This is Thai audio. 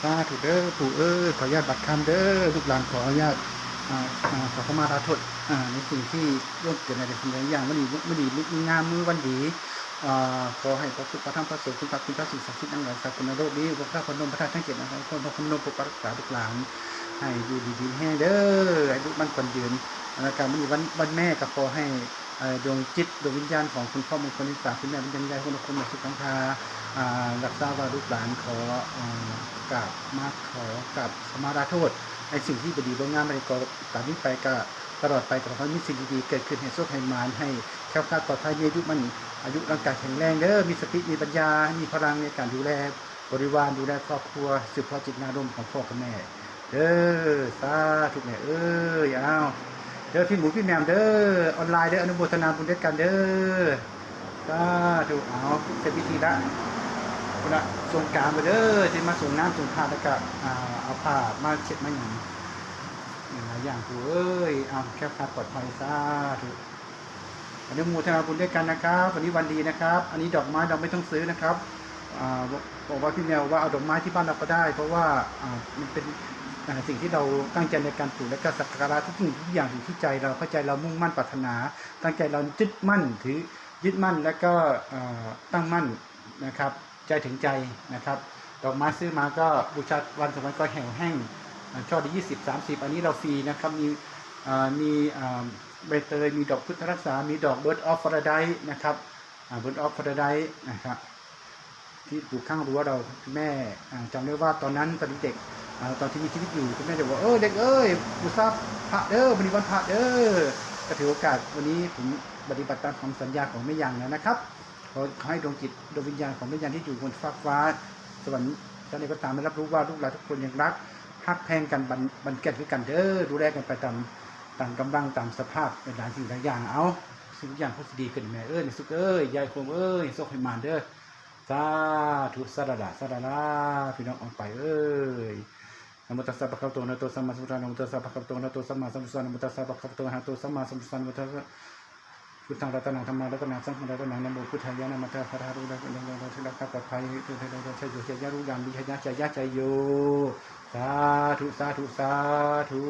สาธุเด้อปู่เอ้ยขออนุญาตบัตรคำเด้อลูกหลานขออนุญาตขอเข้ามาลาโทษในสิ่งที่ร่วมเกิดในสิ่งหลายอย่างวันนี้วันนี้มื้องามมือวันดีขอให้พระสุขพระธรรมพระสงฆ์คุณพระคุณพระสิ่งศักดิ์สิทธิ์ทั้งหลายสักคนโลกนี้พระพระพนมพระธาตุทั้งเจ็ดนะครับคนพระพนมปกปักรักษาลูกหลานให้อยู่ดีๆแห้เด้อให้ลูกมันคนยืนแล้วการวันนี้วันวันแม่ก็ขอให้ ดวงจิตดวงวิญญาณของคุณพ่อมงคลนิสาคุณแม่วิญญาณยายคนละคนมดสุขังคาอ่ารับทราบว่าลูกหลานขอกราบมาขอกราบขมาลาโทษ ในสิ่งที่บดีบงงามอะไรก็ตามนี้ไปก็ตลอดไปก็ขอให้มีสิ่งดีๆเกิดขึ้นให้โชคให้มานให้แค้วคลาดปลอดภัยมีอายุมันอายุร่างกายแข็งแรงเด้อมีสติมีปัญญา มีพลังในการดูแลบริวารดูแลครอบครัวสืบทอดจิตนารมของพ่อกับแม่เด้อสาธุแม่เอ้ยอ้าว เด้อพี่หมูพี่แมมเด้อออนไลน์เด้ออนุโมทนาบุญด้วยกันเด้อสาธุเอาเสร็จพิธีละคุณละส่งการมาเด้อที่มาส่งน้ำส่งผ้าแล้วก็อ่าเอาผ้ามาเช็ดมาอย่างอย่างหลายอย่างกูเอ้ยเอาแค่พาปลอดภัยซาถูกอนุโมทนาบุญด้วยกันนะครับวันนี้วันดีนะครับ อันนี้ดอกไม้เราไม่ต้องซื้อนะครับอ่าบอกว่าพี่แมวว่าเอาดอกไม้ที่บ้านเราก็ได้ เพราะว่าอ่ามันเป็น สิ่งที่เราตั้งใจในการปลูกและก็สักการะทุกสิ่งทุกอย่างอยู่ที่ใจเราเข้าใจเรามุ่งมั่นปรารถนา ตั้งใจเรายึดมั่นถือยึดมั่นแล้วก็ตั้งมั่นนะครับ ใจถึงใจนะครับดอกไม้ซื้อมาก็บูชาวันสองวันก็แห้งแห้งอ่าช่อละยี่สิบสามสิบอันนี้เราฟรีนะครับมีมีใบเตยมีดอกพุทธรักษา มีดอกเบิร์ดออฟฟาราไดนะครับเบิร์ดออฟฟาราไดนะครับที่อยู่ข้างรั้วเราแม่จำได้ว่าตอนนั้นตอนเด็ก ตอนที่มีชีวิตอยู่คุณแม่จะบอกเออเด็กเอ้ยบูชาพระเด้อวันนี้วันพระเด้อก็ถือโอกาสวันนี้ผมปฏิบัติตามคำสัญญาของแม่ยังแล้วนะครับขอให้ดวงจิตดวงวิญญาณของวิญญาณที่อยู่บนฟ้ากฟ้า สวรรค์ท่านใดก็ตามได้รับรู้ว่าลูกหลานทุกคนยังรักฮักแพงกันบันบันเก็ตด้วยกันเด้อดูแลกันไปตามตามกำลังตามสภาพเป็นหลายสิ่งหลายอย่างเอาสิ่งทุกอย่างพูดดีขึ้นแม่เอ้ยสุขเอ้ยยายคงเอ้ยโชคให้มานเด้อสาธุสาดาสาดาพี่น้องออกไปเอ้ย นะโมตัสสะปะคะวะโตนะโตสัมมาสัมพุทธัสสะนะโมตัสสะปะคะวะโตนะโตสัมมาสัมพุทธัสสะนะโมตัสสะปะคะวะโตนะโตสัมมาสัมพุทธัสสะนะโมตัสสะพุทธังรัตนังธรรมังรัตนังสังฆังรัตนังนะโมพุทธายะนะมัตตะพระธาตุรัตนังรัตนังรัตนังปลอดภัยตุเทโยชัยโยชัยยะรู้ยังมีชัยยะชัยยะชัยโยสาธุสาธุสาธุ